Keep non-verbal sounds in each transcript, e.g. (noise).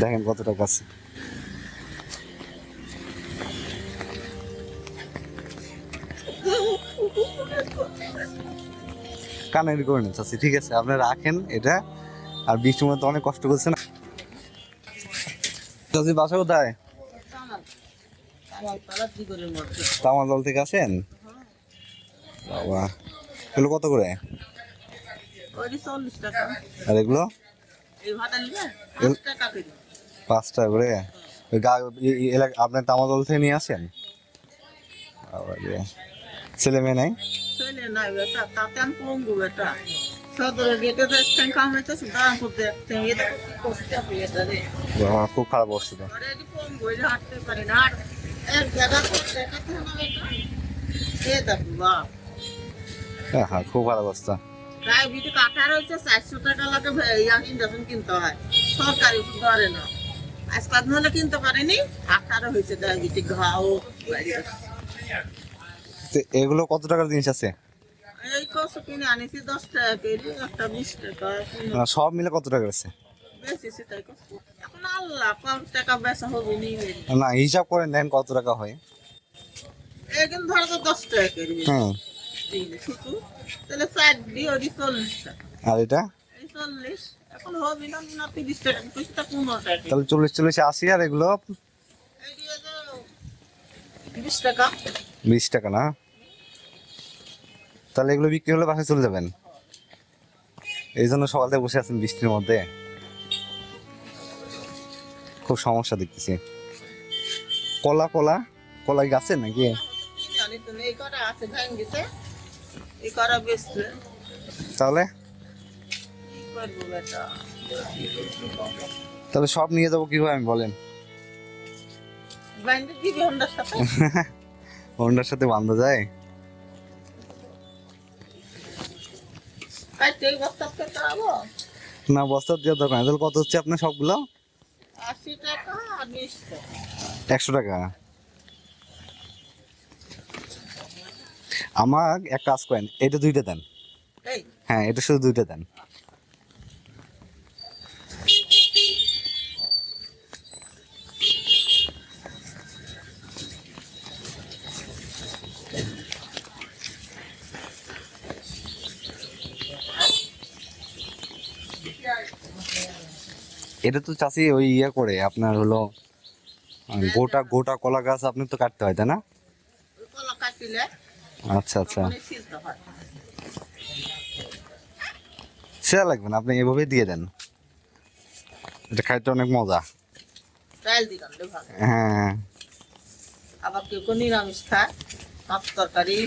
দেখেন কত টাকা আছে। কানের করে নিন চাচ্ছি ঠিক আছে আপনি রাখেন এটা। আর বৃষ্টির মধ্যে অনেক কষ্ট করছে না চাচি বাসা কোথায়? তামার দল থেকে আসেন? বাবা এগুলো কত করে? আর এগুলো? পাঁচ করে? ওই গা ই- ই- এলাকা আপনার তামার থেকে নিয়ে আসেন? ছেলে মেয়ে নাই? খুব খারাপ অবস্থা হ্যাঁ হ্যাঁ খুব খারাপ অবস্থা। রয়েছে চারশো টাকা লাগে কিনতে হয়। সরকারি ওষুধ ধরে না। আজকাল হলে কিনতে পারেনি আঠারো হয়েছে ডায়াবেটিক ঘাও। তো এগুলো কত টাকার জিনিস আছে? এই কিনে আনিছি দশ টাকা কেজি একটা বিশ টাকা সব মিলে কত টাকা আছে নি হিসাব করে নেন কত টাকা হয়। ধরো তো দশ টাকা কেজি। আর এটা? তাহলে চল্লিশ আশি, আর এগুলো? বিশ টাকা না? তাহলে এগুলো বিক্রি হলে চলে যাবেন। এই জন্য সকাল থেকে বসে আছেন বৃষ্টির মধ্যে। খুব সমস্যা দেখতেছি। কলা কলা? কলা গাছে নাকি? তাহলে? তাহলে সব নিয়ে যাব কীভাবে আমি বলেন। হন্ডার সাথে? (laughs) বান্ধা যায়? না বস্তা দেওয়ার দরকার তাহলে কত হচ্ছে আপনার সবগুলো? আশি টাকা। একশো টাকা। আমার এক কাজ করেন এটা দুইটা দেন। হ্যাঁ এটা শুধু দুইটা দেন। এটা তো চাষি ওই ইয়ে করে আপনার হলো গোটা গোটা কলা গাছ আপনি তো কাটতে হয় তাই না? কলা কাটিলে আচ্ছা আচ্ছা। সেটা লাগবে না আপনি এভাবে দিয়ে দেন। এটা খাইতে অনেক মজা। হ্যাঁ। আবার কেউ কেউ নিরামিষ খায় মাছ তরকারি।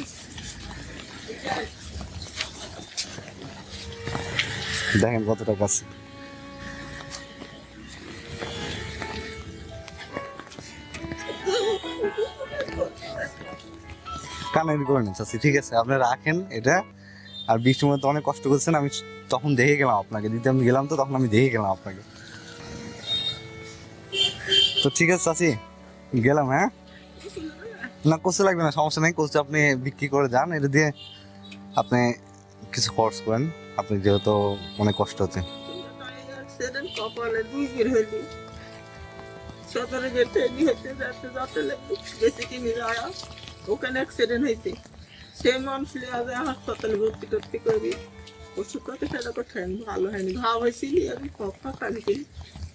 দেখেন কত টাকা আছে কানের নিন চাচ্ছি ঠিক আছে? আপনি রাখেন এটা। আর বৃষ্টির মধ্যে অনেক কষ্ট করছেন, আমি তখন দেখে গেলাম আপনাকে। দিতে আমি গেলাম তো, তখন আমি দেখে গেলাম আপনাকে। তো ঠিক আছে চাচি, গেলাম হ্যাঁ? না কষ্ট লাগবে না, সমস্যা নেই কষ্ট আপনি বিক্রি করে যান, এটা দিয়ে আপনি কিছু খরচ করেন। আপনি যেহেতু অনেক কষ্ট হচ্ছে। যেতে হতে যাতে যাতে বেশি কিনে যাওয়া। ওখানে অ্যাক্সিডেন্ট হয়েছে। সে মানুষ হাসপাতালে ভর্তি টর্তি করবি। ওষুধ কত সেটা কোথায়? ভালো হয়নি। ঘা হয়েছিল? আমি ফপা কালকে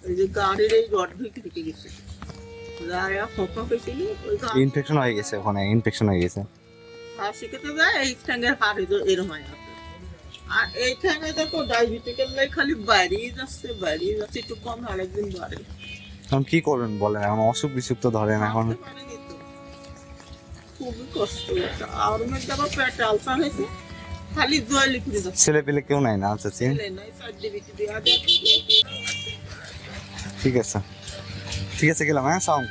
ওই যে গাড়ির এই রড ঢুকে ঢুকে গেছে। যারা ফপা হয়েছিল? ওই ইনফেকশন হয়ে গেছে ওখানে ইনফেকশন হয়ে গেছে। আর শিখতে যায় এই ঠ্যাঙ্গের হাড়ে তো এরম হয়। আর এই ঠ্যাঙ্গে দেখো ডায়াবেটিকের লাই খালি বাড়িয়ে যাচ্ছে বাড়িয়ে যাচ্ছে একটু কম আরেকদিন বাড়ে। এখন কি করবেন বলেন? এখন অসুখ বিসুখ তো ধরেন এখন তো। খুবই কষ্ট আর মধ্যে আবার পেটে আলসার হয়েছে খালি লিখে যাচ্ছে। ছেলে পেলে কেউ নাই না আচ্ছা ছেলে? নাই ঠিক আছে। ঠিক আছে গেলাম হ্যাঁ সালাম